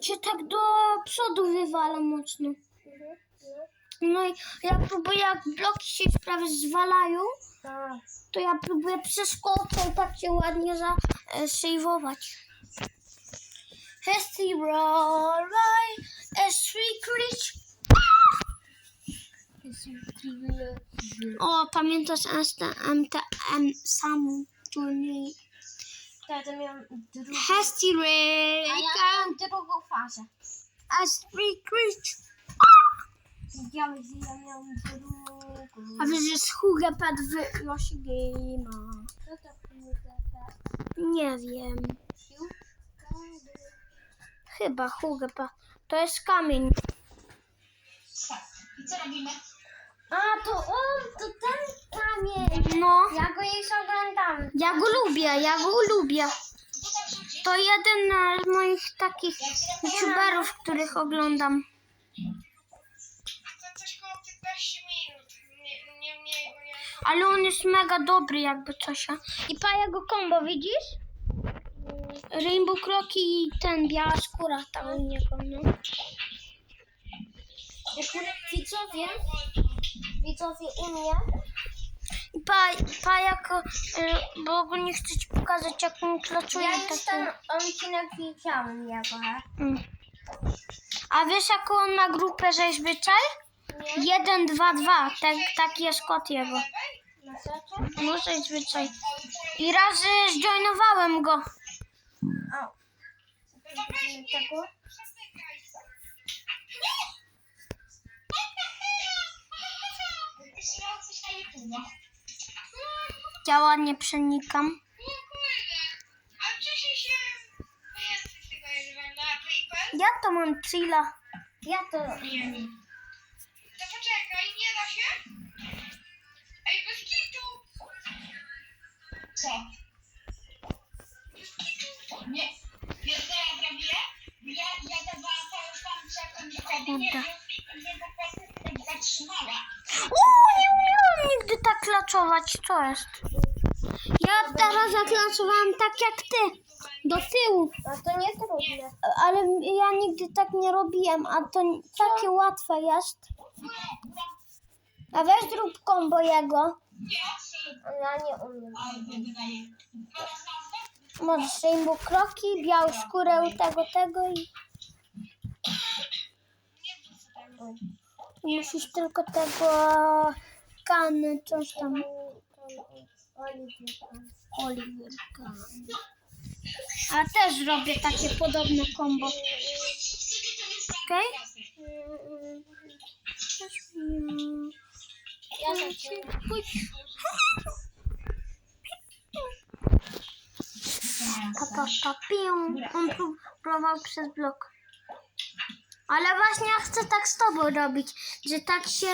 cię tak do przodu wywala mocno. Mhm. No. I ja próbuję, jak bloki się prawie zwalają, to ja próbuję przeskoczyć i tak się ładnie zasejwować. Hasty roll, right. O, pamiętasz MTM samu turniej? To miałam drugą. Hasty A ja miałam drugą fazę. a że ja miałam drugą. A wiesz, że jest Hugepad w losie Game'a. Co to? Nie wiem. Chyba Hugepad. To jest kamień. Tak. I co robimy? A, to on, to ten kamień. No. Ja go już oglądam. Ja go lubię, ja go lubię. To jeden z moich takich youtuberów, których oglądam. To coś koło 15 minut. Nie, nie mniej, bo nie... Ale on jest mega dobry jakby coś. I pa jego combo, widzisz? Rainbow Kroki i ten biała skóra tam u niego, no. Widzowie, widzowie u mnie. I pa, pa jako, y, bo go nie chcę ci pokazać jak on klaczuje Ja już ten odcinek widziałem jego. Mm. A wiesz jaką on ma grupę rzeźbyczaj? 1, 2, 2. Tak, taki jest kod jego. No rzeźbyczaj. I raz y, zjoinowałem go. O. Tego? Tego Irlanda, Creeper? Ja to mam chilla. Ja to... Nie. To poczekaj, nie da się? Ej, bez kitu! Co? Bez kitu? Nie. Wiesz co ja zrobiłem? Ja, ja dawałam tam czekam Kurde. żeby po prostu zatrzymała. Uuu, nie umiałam nigdy tak klaczować. Co jest? Ja teraz zaklaczowałam tak jak ty. Do tyłu. A to nie trudne. Ale ja nigdy tak nie robiłem, a to takie łatwe jest. A weź zrób kombo jego. Ja nie umiem. Możesz rainbow kroki, białą skórę tego, tego i musisz tylko tego kany, coś tam. Oliver Gun. A też robię takie podobne kombo. Okej? Ja zaczynam. Pa. On pró- próbował przez blok. Ale właśnie ja chcę tak z tobą robić, że tak się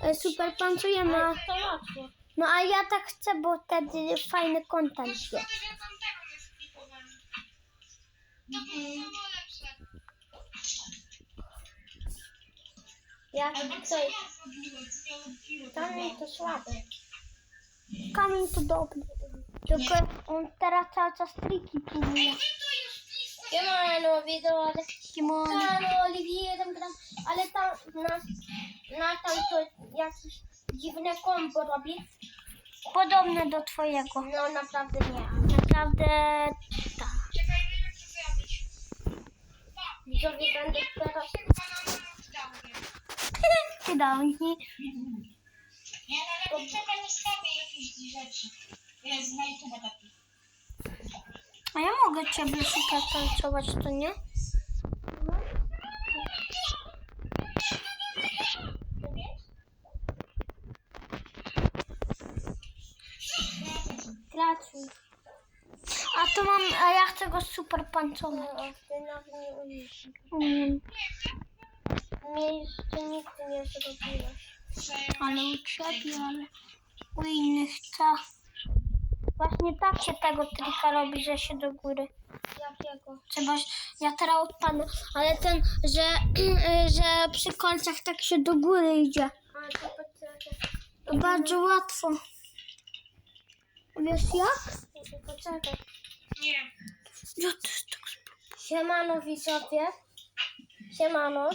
e, super pancujemy. To łatwo. No a ja tak chcę, bo wtedy fajny content Szkoda, jest. że tamtego nie sklipowałem. To by było lepsze. Ja Albo to... co ja zrobiłem, co ja odbiłem. Tam to słabe. Kamień to dobry. Tylko on teraz cały czas triki próbuje. Wy to już blisko. Siemano, widzowie. Simon. Siemano, Oliwier, tam, tam. Ale tam na, na tam to jakieś dziwne kombo robi. Podobne do twojego. No naprawdę nie. Naprawdę tak. Czekaj, wiem jak to zrobić. Widzowie będę teraz... Banana oddało mnie. Cudownie. Nie, no lepiej czekaj, nie stawię jakichś rzeczy. Jest na YouTube taki. A ja mogę ciebie super tancować, to nie? To mam, a ja chcę go super pancować. No. Umiem. Mnie jeszcze nigdy nie zrobiłeś. Ale u ciebie, ale u innych co? Właśnie tak się tego trika robi, że się do góry. Jakiego? Trzeba, ja teraz odpadnę, ale ten, że, że przy kolcach tak się do góry idzie. To bardzo łatwo. Wiesz jak? Poczekaj. Nie. Ja też tak Siemano, widzowie. Siemano.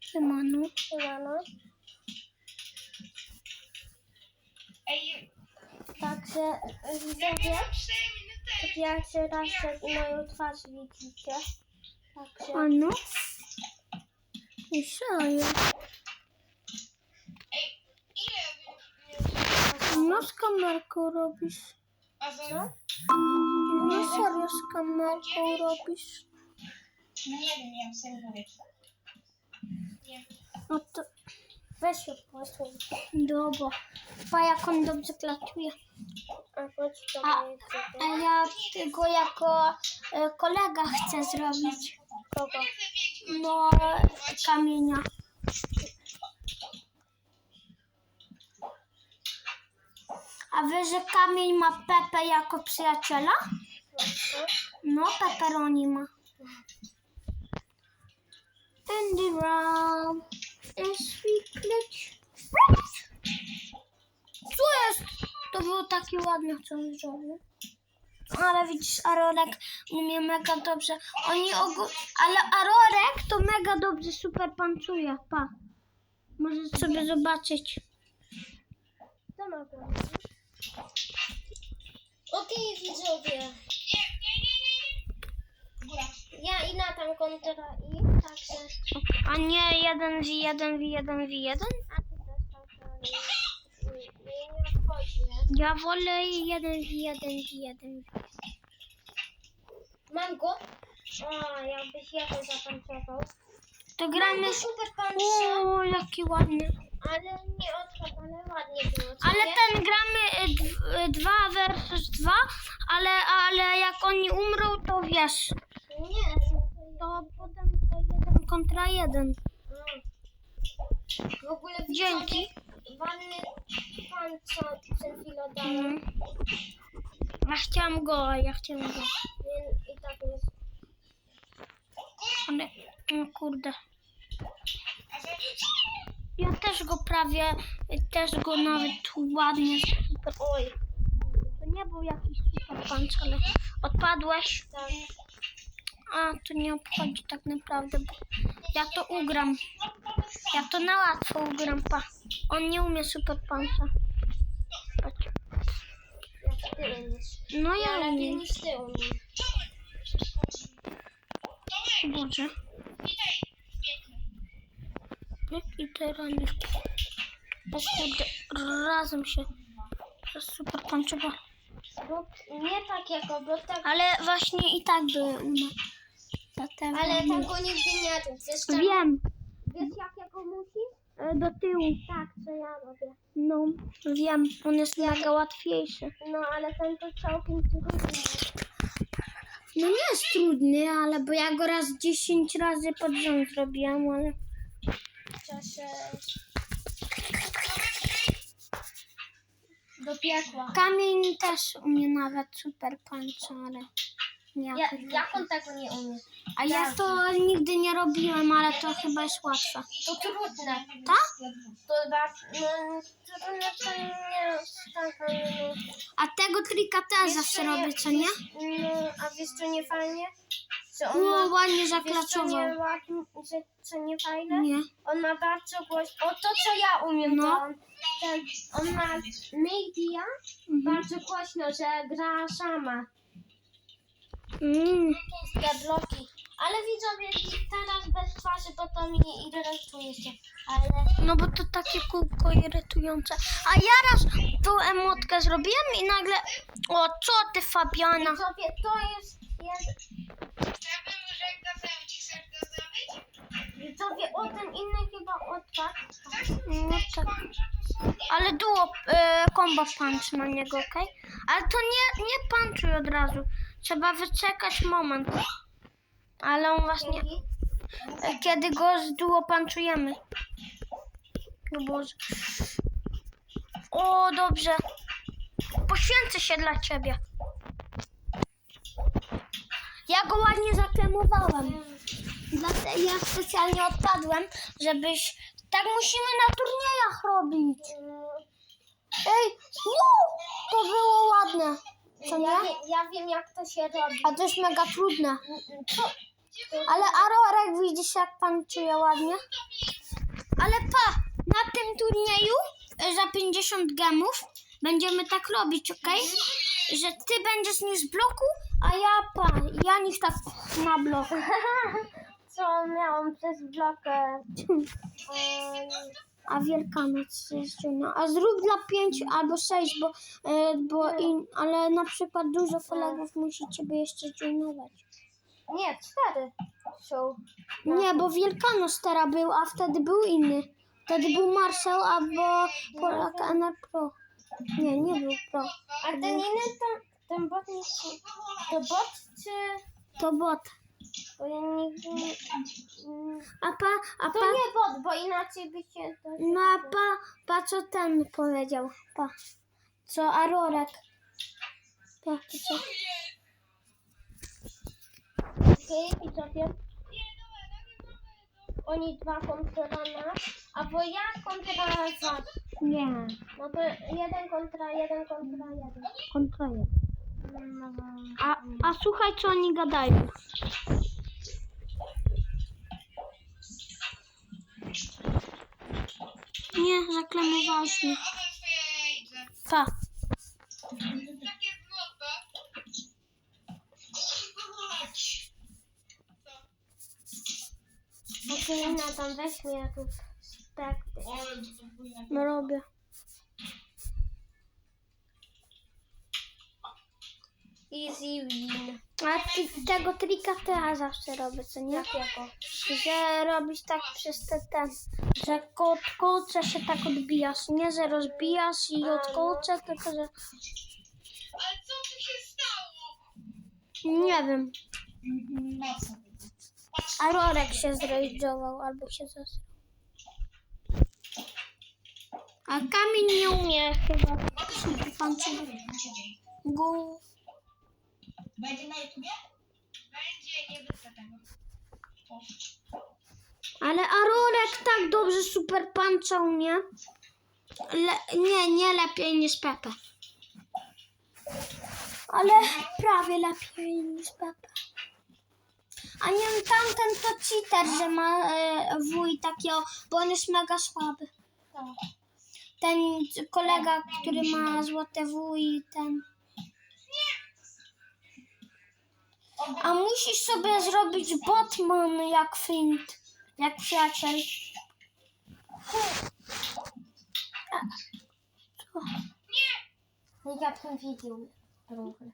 Siemano. Siemano. Ej, Także ja widzowie, miałam 4 minuty. pierwszy raz że moją twarz widzicie. Także Ano? I co jest? Ej, ile No z kamerką robisz. A za... No serio z kamerką robisz. No nie wiem, ja sobie mówię. Nie. No to weź się posłuchaj. dobra. Pa jak on dobrze klatuje. A chodź A, ja go jako e, kolega chcę zrobić. Kogo? No kamienia. A wiesz, że kamień ma Pepe jako przyjaciela? No, pepperoni ma. And the is Co jest? To było takie ładne, co on zrobił. Ale widzisz, Arorek umie mega dobrze. Oni ogó... Ale Arorek to mega dobrze super pancuje. Pa. Możesz sobie zobaczyć. Co ma? Okej, widzowie. Nie, nie, nie, nie. Ja i Natan kontra i, także... A nie 1 v 1 v 1 v 1? A ty też tak dalej. Mnie nie obchodzi, nie? Ja wolę 1 v 1 v 1. Mam go. A, jakbyś jeden zapancował. To Mam gramy... go super pansza, O, jaki ładny. Ale nie odpadł, ale ładnie było. co Ale nie? ten gramy 2 versus 2, ale, ale jak oni umrą, to wiesz. Nie, no to potem to 1 kontra 1. no. W ogóle Dzięki. widzowie, Wanny pan, co przed chwilą dałem. Mhm. Ja chciałam go, ja chciałam go. Nie, I tak jest. Ale, o kurde. Ja też go prawie, też go nawet ładnie super. Oj, To nie był jakiś super punch, ale odpadłeś. A, to nie obchodzi tak naprawdę, bo ja to ugram. Ja to na łatwo ugram, pa. On nie umie super puncha. Patrz. No Ja umiem. Boże. I teraz kurde, razem się. To super punchowa. Bo nie tak jako, bo tak, Ale właśnie i tak by umarł. Dlatego ale tego nigdy nie rób. Wiesz, tak, Wiem. wiesz jak jako musisz? E, Do tyłu. Tak, co ja robię. No, wiem. On jest mega łatwiejszy. No, ale ten to całkiem trudny. No nie jest trudny, ale bo ja go raz 10 razy pod rząd zrobiłam, ale... Czasie... Do piekła. Kamień też umie nawet super. Nie Ja, jak on tego nie umie? A ja to nigdy nie robiłem, ale to chyba jest łatwe. To trudne. Tak? To no, trudne to nie tak, no, A tego trika też zawsze robię, co nie? no, a wiesz co nie fajnie? Że on No, ma, ładnie wiesz co nie, ładnie, że, co nie fajne? Nie. On ma bardzo głośno, o to co ja umiem, No. to on, ten, on ma media Mhm. bardzo głośno, że gra sama. Mm. Te bloki. Ale widzowie, teraz bez twarzy, bo to mi irytuje się. Ale No bo to takie kółko irytujące. A ja raz tą emotkę zrobiłem i nagle... O, co ty Fabiana? widzowie, to jest, jest Zrobić? widzowie, o ten inny chyba odpadł. No tak. Ale duo e, combo punch na niego, okej? Ale to nie, nie punchuj od razu. Trzeba wyczekać moment. Ale on właśnie... E, kiedy go z duo punchujemy. No Boże. O, dobrze. Poświęcę się dla ciebie. Ja go ładnie zaklemowałem. Dlatego ja specjalnie odpadłem, żebyś... Tak musimy na turniejach robić. Ej, no, to było ładne. Co Ja, nie? wie, ja wiem jak to się robi. A to jest mega trudne. Ale Arorek widzisz jak pan czuje ładnie? Ale pa, na tym turnieju e, za 50 gemów będziemy tak robić, okej? Że ty będziesz nim z bloku, a ja pa, ja niech tak na blok. Co miałam przez blokę? A Wielkanoc jest no, A zrób dla 5 albo 6, bo, e, bo in, ale na przykład dużo kolegów musi ciebie jeszcze joinować. Nie, cztery są. Nie, bo Wielkanoc teraz był, a wtedy był inny. Wtedy był Marcel albo Polak NR Pro. Nie, nie był Pro. A ten inny, ten, ten bot nie... To bot czy... To bot. Bo ja nigdy A pa, a To pa, nie bot, bo inaczej by się... To no a pa, pa co ten powiedział? Pa. Co Arorek? Pa, to co? Okej, widzowie. Oni dwa kontra nas, albo ja kontra was. Nie, No to jeden kontra jeden kontra jeden. kontra A, a słuchaj co oni gadają. Nie, zaklamowałeś mnie. A to swoje idę. Pa. Takie złoto. Chodź. Okej, no tam weź mnie tu pójdę. No robię. Easy win. A ty, tego trika to ja zawsze robię, co nie? Jakiego? Że robisz tak przez te ten, że koło kołce się tak odbijasz, nie że rozbijasz i od kołce, tylko że Ale co tu się stało? nie wiem. No co? A Rorek się zrealizował albo się zasrał. A kamień nie umie chyba. Go. Będzie na YouTubie? Będzie, nie wytrę tego. Ale Arorek tak dobrze super panczał, nie? Le, nie, nie lepiej niż Pepe. Ale prawie lepiej niż Pepe. A nie wiem, tamten to cheater, że ma e, wuj takiego, bo on jest mega słaby. Ten kolega, który ma złote wuj, ten. A musisz sobie zrobić botman jak Flint, jak przyjaciel. No ja bym widział trochę.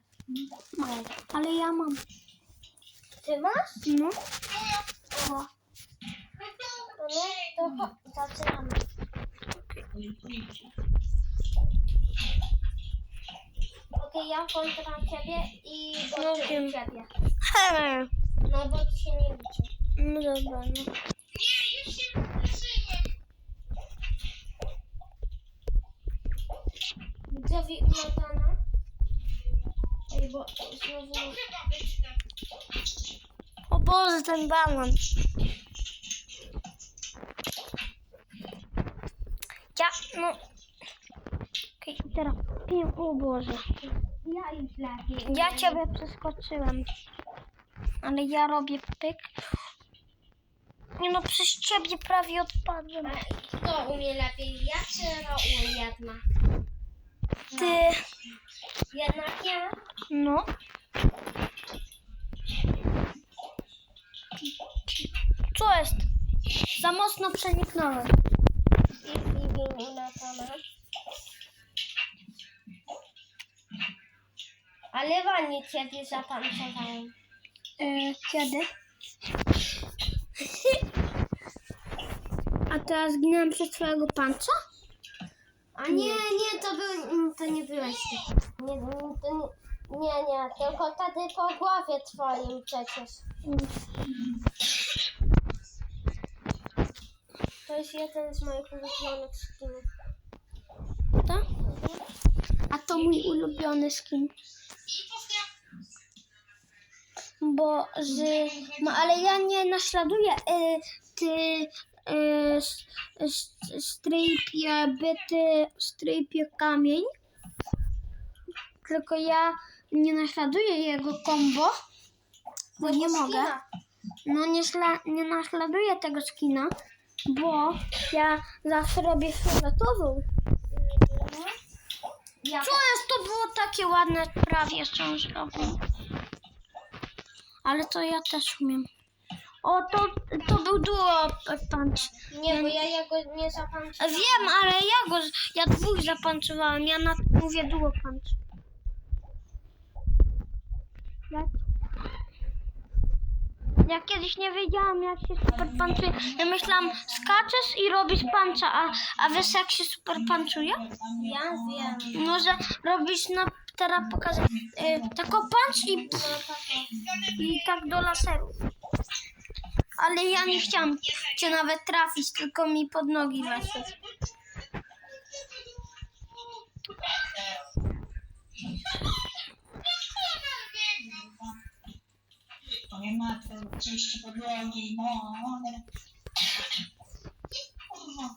Ale ja mam. Ty masz? No. O. No, to cho- zaczynamy. Okej, ja kontra ciebie i No do wiem. ciebie. No bo ci się nie liczy. No dobra, no. Nie, już się wyprzeżyłem. Widzowie umatana. Ej, bo znowu... O Boże, ten banan. Ja, no. Okej, teraz. piję- O Boże. Ja już lepiej. Ja ciebie przeskoczyłem. Ale ja robię pyk. Nie no, przez ciebie prawie odpadłem. Kto umie lepiej? Ja czy Raul jedna? Ty. Jednak ja. No. Co jest? Za mocno przeniknąłem. Vivi umatana. Ale ładnie ciebie zatańczowałem. E, kiedy? A teraz zginąłem przez twojego panca? A nie, nie, to był, to nie byłeś ty. Nie, nie, to nie, nie, nie, tylko wtedy po głowie twoim przecież. To jest jeden z moich ulubionych skinów. Tak? A to mój ulubiony skin. Bo z... No ale ja nie naśladuję y, ty y, strypie byty, strypie kamień. Tylko ja nie naśladuję jego combo, bo nie mogę. no nie, nie naśladuję tego skina, bo ja zawsze robię fioletową. Ja Co jest? To było takie ładne, prawie zrobione. Ale to ja też umiem. O, to, to był duo punch. Nie, bo ja jego nie zapańczyłam. Wiem, ale ja go, ja dwóch zapanczowałem, ja na, mówię duo punch. Ja kiedyś nie wiedziałam jak się super punchuje. Ja myślałam skaczesz i robisz puncha, a, a wiesz jak się super punchuje? Ja wiem. No, że robisz na, teraz pokażę, y, tylko punch i, i tak do laseru. Ale ja nie chciałam cię nawet trafić, tylko mi pod nogi weszło. To nie ma to oczywiście podłogi, no. ale- Kurwa.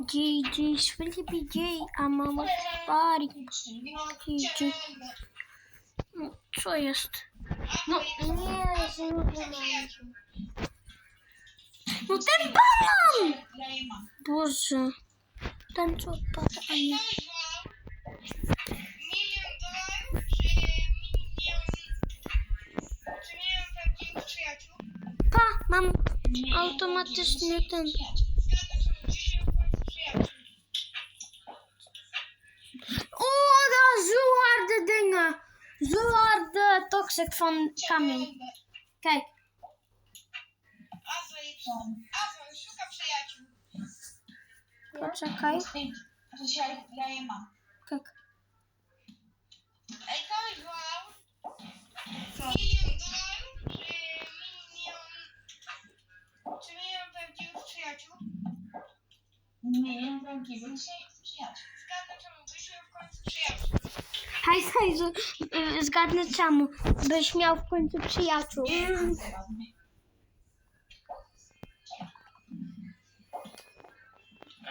GG, J, I'm a body. GG. No, Co jest? No nie, nie. No ten banan! Boże. Ten co pada, a nie. Milion dolarów, czy milion... Czy milion prawdziwych przyjaciół? Pa, mam automatycznie ten. Zgadza się, 10 przyjaciół. O, da zuarde dingen. Zuarde toxic van kamień. Kijk, poczekaj. To się ja je mam. Kijk. Ej, kogoś wołał? Milion dolarów, czy milion... Czy milion prawdziwych przyjaciół? Milion prawdziwych przyjaciół. Zgadza czemu wyszły w końcu przyjaciół. Hej, hej, y, zgadnę czemu. Byś miał w końcu przyjaciół.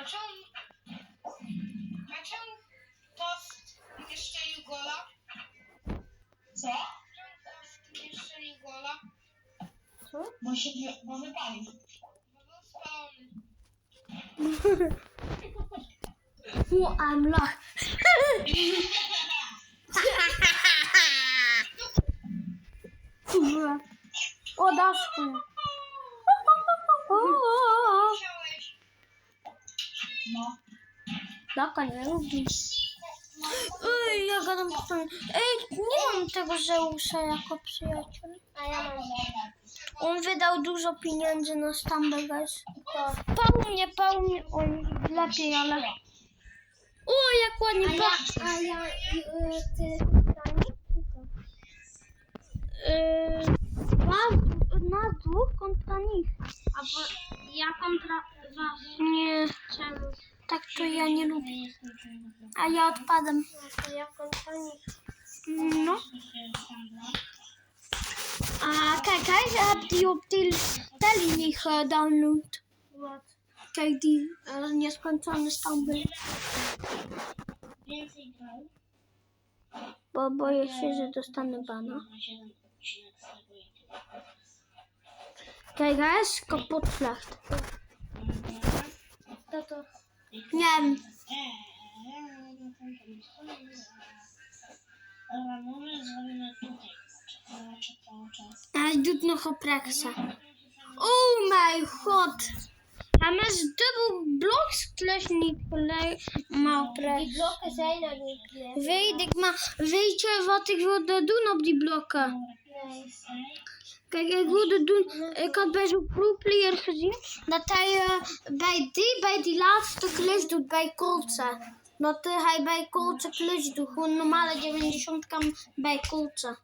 A czemu... A czemu Tost nie strzelił gola? Co? Czemu nie strzelił gola? Bo się wy- bo wypalił. Bo był spalony. O, I'm. Kurwa. O, daszku. No. Nie lubi. Ej, ja gadam po prostu. Ej, nie mam tego Zeusza jako przyjaciel. A ja mam. On wydał dużo pieniędzy na. To. Pał mnie, pał mnie, on lepiej, ale... O, jak A ładnie ja, pa... a ja, y, ty, Yy, nas dwóch kontra nich. a bo ja kontra. Nie, tak to ja nie lubię. A ja odpadam. No op die telly niet gedownload. What? Kijk, die uh, nieskończony. Więcej grał. Bo boję się, że dostanę bana. Kijk, hij is kapot slecht. To to. Nie wiem. Dobra, może zrobimy tutaj. Zobaczę cały czas. Hij doet. Oh mijn god. Hij is dubbel blokskles niet gelijk. Maar op Die blokken zijn er niet meer. Weet ik, maar weet je wat ik wilde doen op die blokken? Nee. Kijk, ik wilde doen. Ik had bij zo'n proefleer gezien dat hij eh, bij die, bij die laatste klus doet bij Koltse Dat eh, hij bij Koltse klus doet. Gewoon normaal dat je in de kan bij Koltse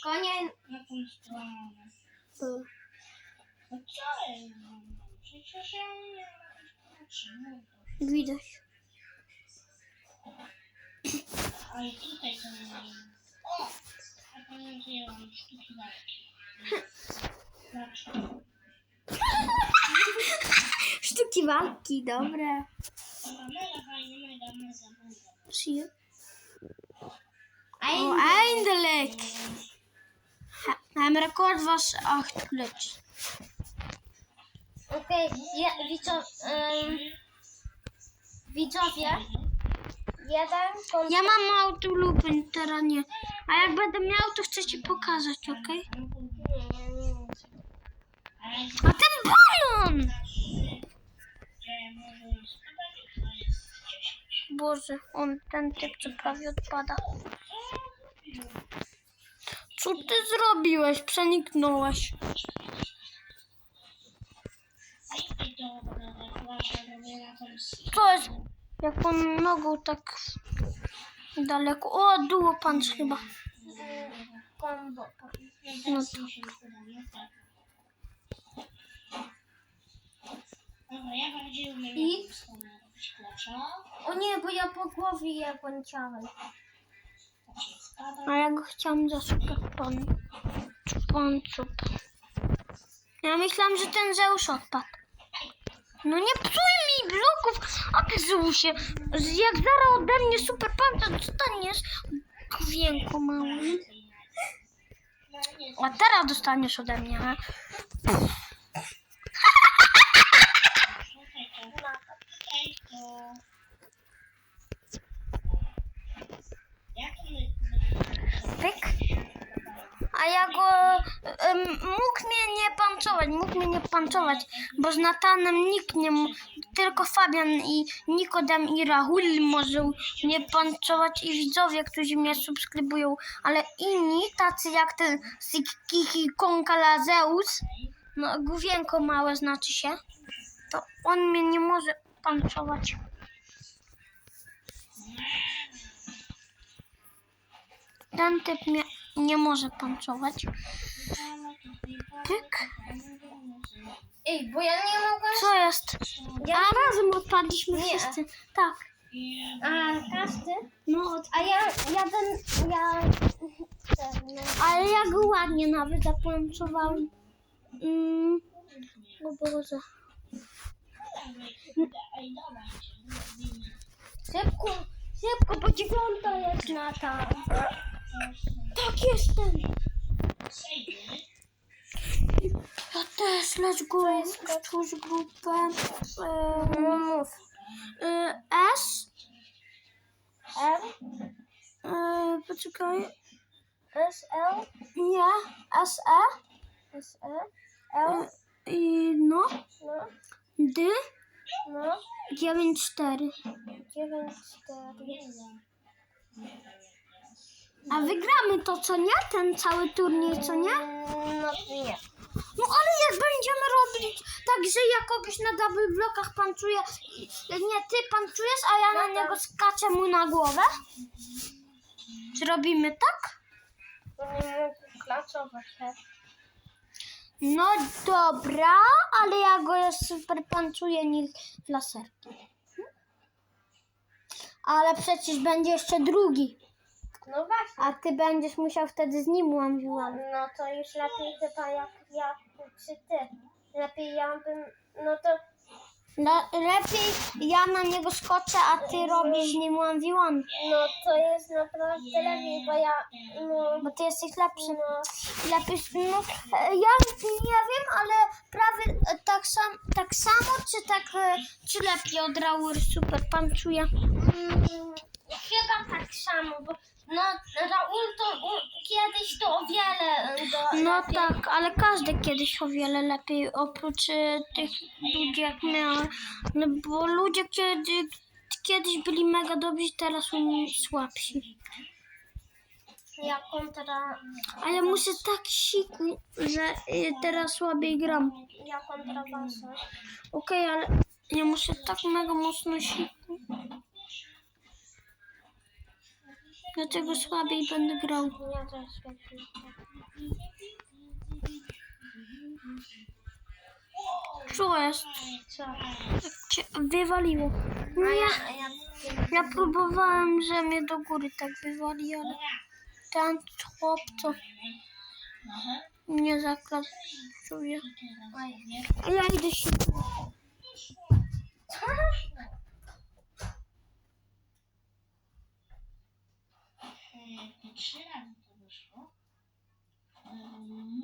Kan jij. Wie dat? het niet. kan. sztuki walki. Dobre. Oh, eindelijk. Mijn record was acht kluts. Okej, ja, widzowie, um, widzowie, jeden. Ja mam mało tu teraz nie. A jak będę miał, to chcę ci pokazać, okej? Nie. A ten balon! Boże, on, ten typ, co prawie odpada. Co ty zrobiłeś? Przeniknąłeś. Co jest? Jak on nogą tak daleko. O, duo punch chyba. No to. Dobra, ja bardziej umiem I? O nie, bo ja po głowie je pąciałem. A ja go chciałam zaszukać pan. Pan cup. Ja myślałam, że ten Zeus odpadł. No nie psuj mi bloków! Okazało się, że jak zaraz ode mnie super pan, to dostaniesz główienko mały. A teraz dostaniesz ode mnie. a? Okej, to... Jak my... Pyk. A ja go em, mógł mnie nie panczować, mógł mnie nie panczować, bo z Natanem nikt nie tylko Fabian i Nikodem i Rahul może mnie panczować i widzowie, którzy mnie subskrybują, ale inni, tacy jak ten Kiki Konkalazeus, no główienko małe znaczy się, to on mnie nie może panczować. Ten typ mnie nie może panczować. Pyk. Ej, bo ja nie mogę... Co jest? Ja- A razem odpadliśmy Nie. wszyscy. Tak. A, każdy? No, od... A ja, ja ten, ja... ten, ale ja go ładnie nawet zapancowałem. Mm. O Boże. Szybko, szybko, bo dziewiąta jest na tam. Tak jestem. Ja też, let's go. Stwórz grupę. No mów. e, S. M, E, poczekaj. S, L, Nie. S, E. S, E, L, E, I no. no, D. no, 9, 4. dziewięć, cztery. A wygramy to, co nie? Ten cały turniej, co nie? No nie. No ale jak będziemy robić tak, że ja kogoś na double blokach panczuję, nie, ty panczujesz, a ja na No tak. niego skaczę mu na głowę? Tak? Nie mogę klacować, he. No dobra, ale ja go super panczuję niż laserki. Ale przecież będzie jeszcze drugi, No właśnie. a ty będziesz musiał wtedy z nim łamziłam. No to już lepiej chyba jak ja czy ty. Lepiej ja bym, no to Le- lepiej ja na niego skoczę, a ty robisz z nim one no to jest naprawdę lepiej, bo ja no, bo ty jesteś lepszy. no Lepiej, no, e, ja nie wiem, ale prawie e, tak, sam, tak samo, czy tak, e, czy lepiej od Raur Super Pan czuje? mm, chyba tak samo, bo no Raul to u, kiedyś to o wiele y, do, No lepiej. tak, ale każdy kiedyś o wiele lepiej, oprócz e, tych ludzi jak my, no bo ludzie kiedy, kiedyś byli mega dobrzy, teraz są słabsi. Ja kontra, A ja muszę tak siku, że e, teraz słabiej gram. ja kontra wasza. Okej, ale ja muszę tak mega mocno siku. Dlatego słabiej będę grał. Co jest? Co? Cię wywaliło. A Nie, ja, a ja, próbowałem, że mnie do góry tak wywali, ale ten chłop to mnie zaklasuje. oj. Ja idę się. Nie, to trzy razy to wyszło. Um,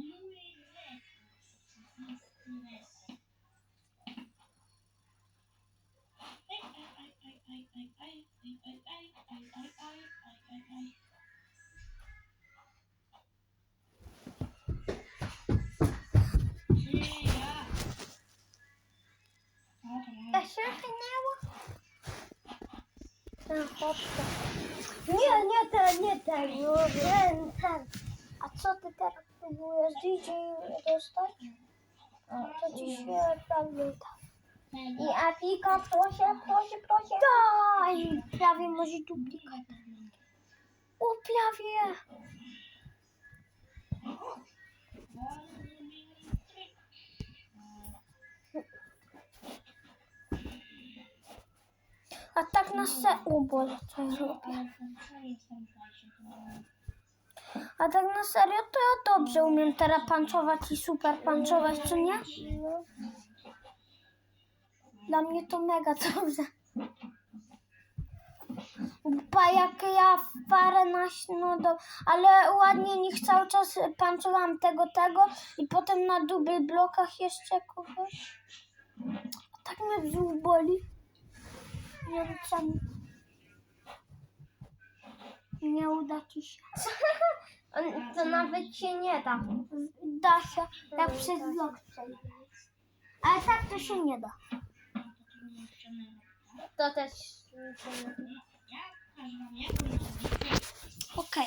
To się chynęło? Ten chłopca. Nie, nie ten, nie ten, no, ten, ten. A co ty teraz próbujesz DJ dostać? To ci się prawie da. I Apika, proszę, proszę, proszę. Daj! Prawie może duplikat. O, prawie. O Boże, co ja robię? A tak na serio, to ja dobrze umiem teraz panczować i super panczować, co nie? No. Dla mnie to mega dobrze. Pa jak ja w parę na no do, ale ładnie niech cały czas panczowałam tego, tego i potem na dubel blokach jeszcze kogoś. A tak mnie brzuch boli. Nie wiem, nie uda ci się. To nawet się nie da. Da się, jak przez blok. Ale tak to się nie da. To też Okej.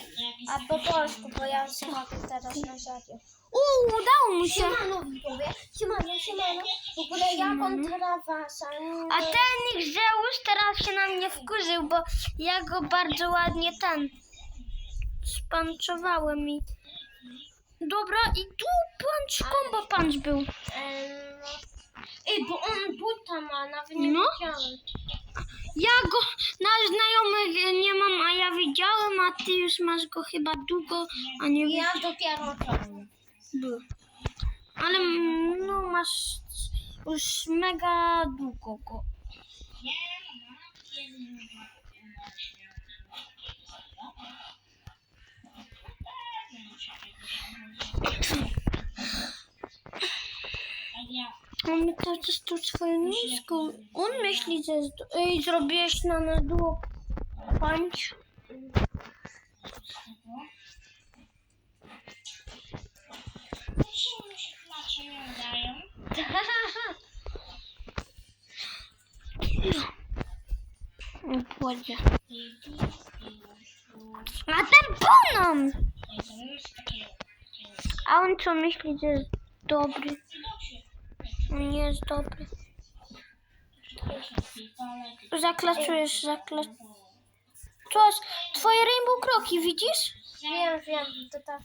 A po polsku, bo ja się mogę teraz na żadzie. Uuu, udało mu się. Siemano, widzowie. Siemano, siemano. W ogóle jak on teraz wasza? A ten ich Zeus teraz się na mnie wkurzył, bo ja go bardzo ładnie ten spanczowałem i... Dobra, i tu punch, combo punch był. Ej, bo on buta ma, nawet nie No. widziałem. Ja go na znajomych nie mam, a ja widziałem, a ty już masz go chyba długo, a nie Ja dopiero był. Ale mm, no masz już mega długo go. On mi to jest tu swoje miejsce. On myśli, że jest... Ej, zrobiłeś na nas duo punch. Czemu się klacze nie udają? O Boże. A ten po nam! A on jest dobry? Nie jest dobry. Zaklaczujesz, zaklacz... Coś, twoje rainbow kroki, widzisz? Wiem, wiem, to tak.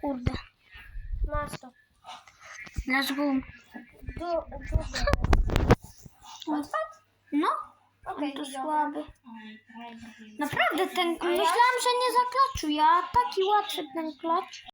Kurde. Masz to. Let's go. Du, du, No, Okej, to słaby. Naprawdę, ten... Myślałam, że nie zaklaczuje, a taki łatwy ten klacz.